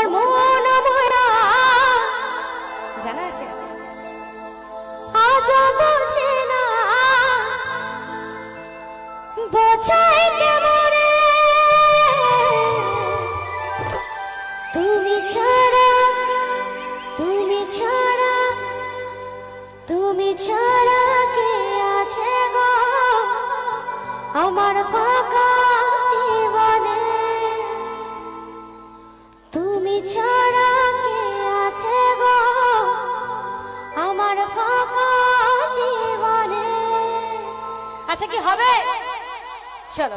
তোমার মন ভরা। জানা আছে? আজ না। বোঝায় কেমন? তুমি ছাড়া ছাড়া কে আছে গো? আমার ফাঁকা জীবনে। আচ্ছা কি হবে? চলো।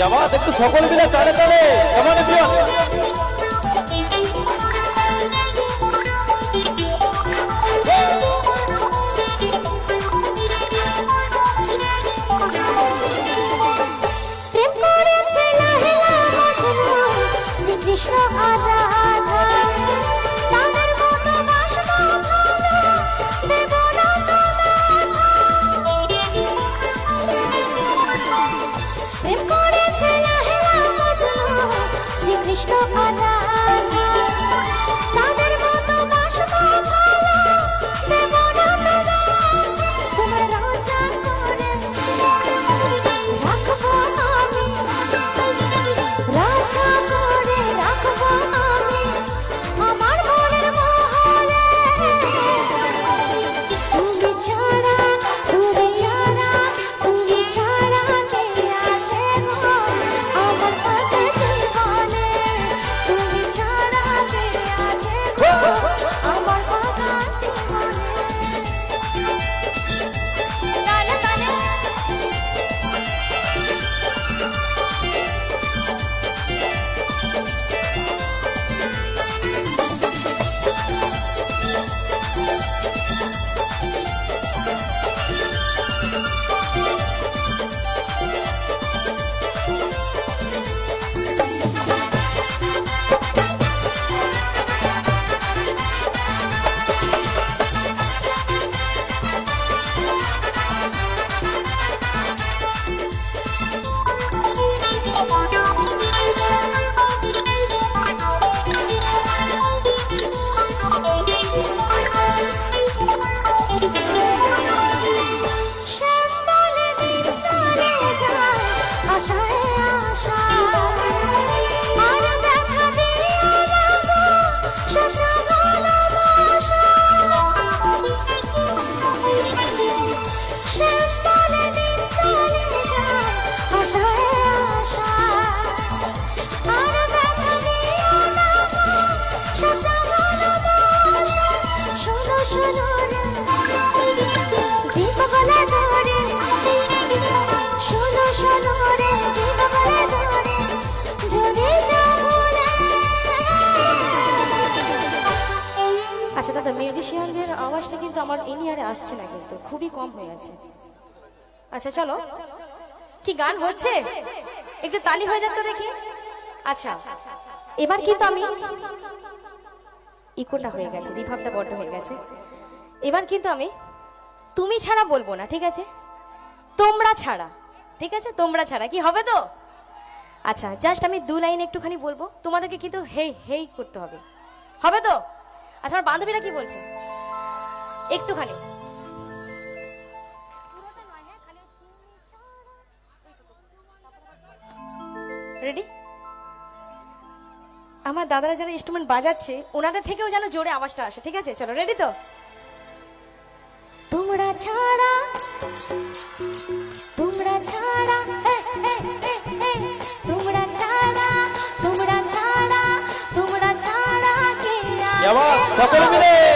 জামাত একটু সকল মিলে তালে তালে কেমন কৃষ্ণ আদা কৃষ্ণ আধা আশায় আশা কিন্তু আমার ইনিয়ারে আসছে না কিন্তু, খুবই কম হয়ে আছে আচ্ছা চলো। কি গান হচ্ছে? একটু তালি হয়ে যাক তো দেখি। আচ্ছা এবার কিন্তু আমি ইকোটা হয়ে গেছে, রিভাবটা বড্ড হয়ে গেছে। এবার কিন্তু আমি তুমি ছাড়া বলব না, ঠিক আছে? তোমরা ছাড়া, ঠিক আছে? তোমরা ছাড়া, কি হবে তো? আচ্ছা জাস্ট আমি দু লাইন একটুখানি বলব। তোমাদেরকে কিন্তু হেই হেই করতে হবে। হবে তো? আচ্ছা আমার বান্ধবীরা কি বলছে? একটুখানি। রেডি আমার দাদারা যারা ইনস্ট্রুমেন্ট বাজাচ্ছে ওনাদের থেকেও যেন জোরে আওয়াজটা আসে ঠিক আছে? চলো রেডি তো? তোমরা ছাড়া তোমরা ছাড়া তোমরা ছাড়া তোমরা ছাড়া তোমরা ছাড়া কে আছে সকলে মিলে।